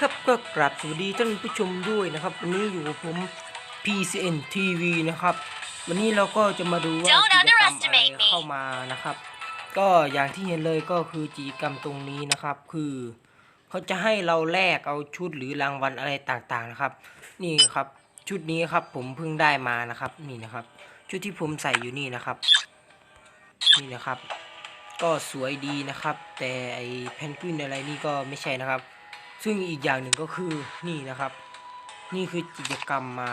ครับก็กราบสวัสดีท่านผู้ชมด้วยนะครับ วันนี้อยู่กับผม PCN TV นะครับ วันนี้เราก็จะมาดูว่า Don't กิจกรรมอะไร underestimate me เข้ามานะครับ ก็อย่างที่เห็นเลยก็คือกิจกรรมตรงนี้นะครับ คือเขาจะให้เราแลกเอาชุดหรือรางวัลอะไรต่างๆนะครับ นี่ครับชุดนี้ครับผมเพิ่งได้มานะครับนี่นะครับ ชุดที่ผมใส่อยู่นี่นะครับ นี่นะครับ ก็สวยดีนะครับ แต่ไอแพนกวินอะไรนี่ก็ไม่ใช่นะครับ ซึ่งอีกอย่างหนึ่งก็คือนี่นะครับ นี่คือกิจกรรมมา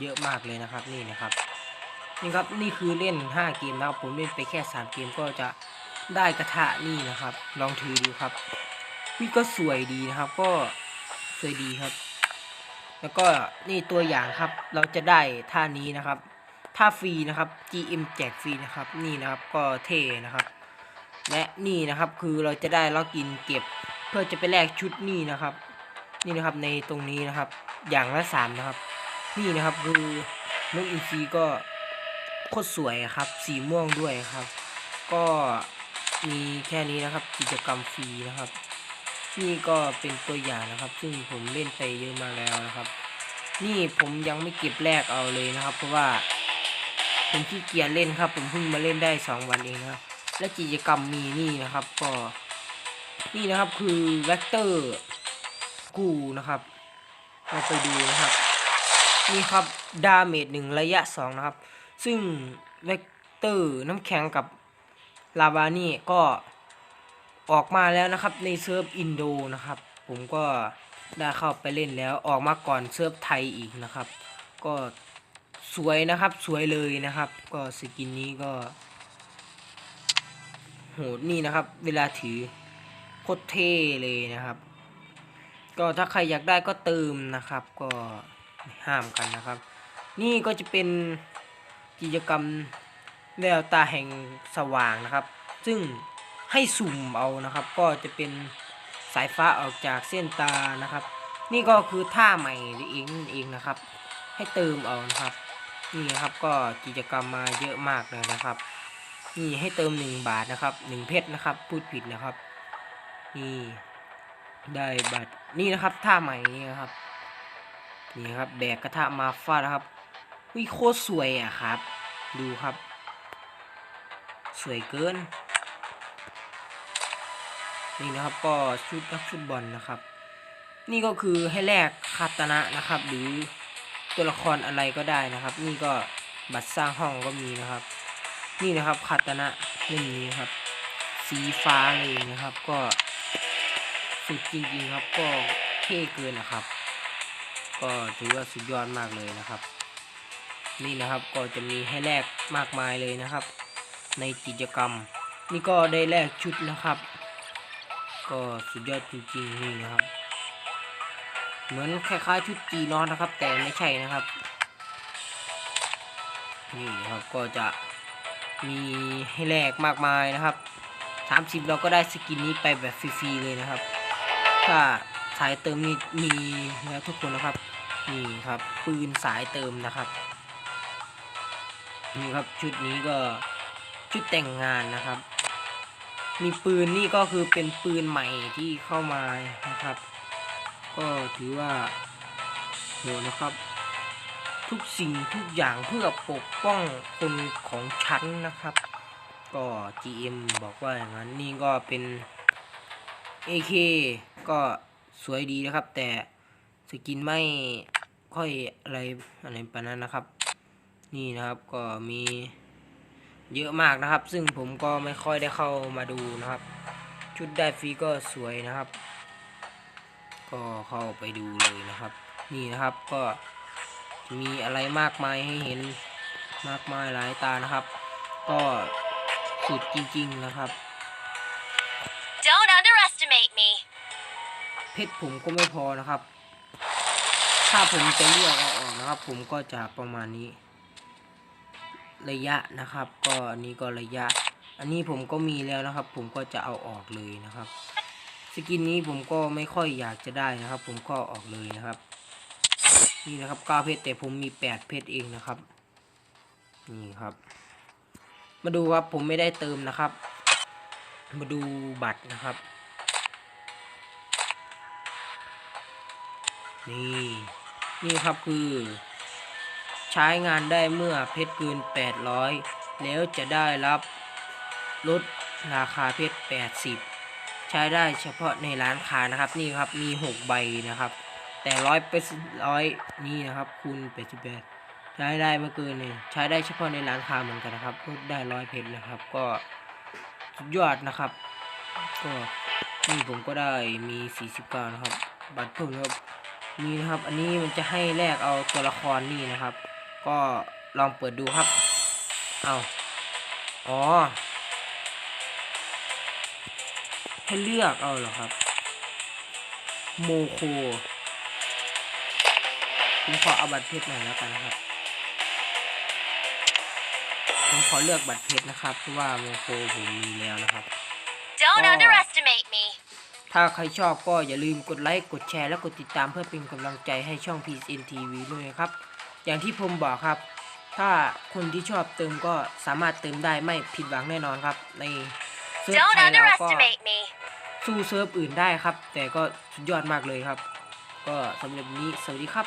เยอะมากเลยนะครับนี่นะครับนี่ครับนี่คือเล่น 5 เกมนะครับผมเล่นไปแค่ 3 เกมก็จะได้กระทะนี่นะครับ ลองถือดูครับนี่ก็สวยดีนะครับ ก็สวยดีครับ แล้วก็นี่ตัวอย่างครับ เราจะได้ท่านี้นะครับท่าฟรีนะครับ GM แจกฟรีนะครับ นี่นะครับก็เท่นะครับ และนี่นะครับคือเราจะได้ล็อกอินเก็บ พื่อจะไปแลกชุดนี่นะครับ นี่นะครับในตรงนี้นะครับ อย่างละสามนะครับ นี่นะครับคือนกอินทรีก็โคตรสวยครับ สีม่วงด้วยครับ ก็มีแค่นี้นะครับ กิจกรรมฟรีนะครับ นี่ก็เป็นตัวอย่างนะครับ ซึ่งผมเล่นไปเยอะมาแล้วนะครับ นี่ผมยังไม่เก็บแลกเอาเลยนะครับ เพราะว่าผมขี้เกียจเล่นครับ ผมเพิ่งมาเล่นได้สองวันเองนะครับ และกิจกรรมมีนี่นะครับ ก็ นี่นะครับคือแวกเตอร์กูนะครับเราไปดูนะครับ นี่ครับดาเมจหนึ่งระยะสองนะครับ ซึ่งแวกเตอร์น้ำแข็งกับลาวานี่ก็ออกมาแล้วนะครับในเซิร์ฟอินโดนะครับ ผมก็ได้เข้าไปเล่นแล้วออกมาก่อนเซิร์ฟไทยอีกนะครับ ก็สวยนะครับสวยเลยนะครับ ก็สกินนี้ก็ โหดนี่นะครับ เวลาถือ โคตรเท่เลยนะครับ ก็ถ้าใครอยากได้ก็เติมนะครับ ก็ห้ามกันนะครับ นี่ก็จะเป็นกิจกรรมแววตาแห่งสว่างนะครับ ซึ่งให้สุ่มเอานะครับ ก็จะเป็นสายฟ้าออกจากเส้นตานะครับ นี่ก็คือท่าใหม่เองนั่นเองนะครับ ให้เติมเอานะครับ นี่นะครับก็กิจกรรมมาเยอะมากเลยนะครับ นี่ให้เติมหนึ่งบาทนะครับหนึ่งเพชรนะครับพูดผิดนะครับ นี่ได้บัตรนี่นะครับท่าใหม่นี่นะครับนี่ครับแบกกระทะมาฟาดนะครับวิโคตรสวยอะครับ ดูครับ สวยเกิน นี่นะครับก็ชุดนักฟุตบอลนะครับ นี่ก็คือให้แลกคาตนะนะครับ หรือตัวละครอะไรก็ได้นะครับ นี่ก็บัตรสร้างห้องก็มีนะครับ นี่นะครับคาตนะเล่มนี้ครับ สีฟ้าเลยนะครับก็ สุดจริงๆครับก็เท่เกินนะครับ ก็ถือว่าสุดยอดมากเลยนะครับ นี่นะครับก็จะมีให้แลกมากมายเลยนะครับ ในกิจกรรม นี่ก็ได้แลกชุดนะครับ ก็สุดยอดจริงๆนี่นะครับ เหมือนคล้ายๆชุดจีนอนนะครับ แต่ไม่ใช่นะครับนี่นะครับก็จะมีให้แลกมากมายนะครับ 30 เราก็ได้สกินนี้ไปแบบฟรีๆเลยนะครับ ถ้าสายเติมนี่มีแล้วทุกคนนะครับนี่ครับ ปืนสายเติมนะครับนี่ครับชุดนี้ก็ชุดแต่งงานนะครับ มีปืนนี่ก็คือเป็นปืนใหม่ที่เข้ามานะครับ ก็ถือว่าโหนะครับ ทุกสิ่งทุกอย่างเพื่อปกป้องคนของฉันนะครับ ก็ GM บอกว่าอย่างนั้นนี่ก็เป็น AK ก็สวยดีนะครับ แต่สกินไม่ค่อยอะไรอะไรปานนั้นนะครับ นี่นะครับก็มีเยอะมากนะครับ ซึ่งผมก็ไม่ค่อยได้เข้ามาดูนะครับ ชุดได้ฟรีก็สวยนะครับ ก็เข้าไปดูเลยนะครับ นี่นะครับก็มีอะไรมากมายให้เห็นมากมายหลายตานะครับ ก็สุดจริง ๆ นะครับ Don't underestimate me. เพชรผมก็ไม่พอนะครับ ถ้าผมจะเลือกเอาออกนะครับ ผมก็จะประมาณนี้ ระยะนะครับ ก็อันนี้ก็ระยะ อันนี้ผมก็มีแล้วนะครับ ผมก็จะเอาออกเลยนะครับ สกินนี้ผมก็ไม่ค่อยอยากจะได้นะครับ ผมก็อออกเลยนะครับ นี่นะครับเก้าเพชรแต่ผมมีแปดเพชรเองนะครับ นี่ครับ มาดูครับผมไม่ได้เติมนะครับ มาดูบัตรนะครับ นี่ นี่ครับคือ ใช้งานได้เมื่อเพชรเกิน 800 แล้วจะได้รับลดราคาเพชร 80 ใช้ได้เฉพาะในร้านค้านะครับ นี่ครับมี 6 ใบนะครับ แต่ร้อยเป็นร้อยนี่นะครับคูณ88ใช้ได้ไม่เกินเลยใช้ได้เฉพาะในร้านค้าเหมือนกันนะครับลดได้ร้อยเพชรนะครับ ก็สุดยอดนะครับ ก็นี่ผมก็ได้มี 49 นะครับ บัตรเพิ่มนะครับ มีนะครับ อันนี้มันจะให้แลกเอาตัวละครนี่นะครับ ก็ลองเปิดดูครับ เอาอ๋อ ให้เลือกเอาเหรอครับ โมโคผมขอเอาบัตรเพชรหน่อยแล้วกันนะครับ ผมขอเลือกบัตรเพชรนะครับ เพราะว่าโมโคผมมีแล้วนะครับ Don't Oh. underestimate me. ถ้าใครชอบก็อย่าลืมกดไลค์กดแชร์และกดติดตามเพื่อเป็นกำลังใจให้ช่อง PCN TV ด้วยนะครับ อย่างที่ผมบอกครับ ถ้าคนที่ชอบเติมก็สามารถเติมได้ไม่ผิดหวังแน่นอนครับ ในเซิร์ฟ Don't ไทยเราก็ underestimate me. สู้เซิร์ฟอื่นได้ครับ แต่ก็สุดยอดมากเลยครับ ก็สำหรับวันนี้สวัสดีครับ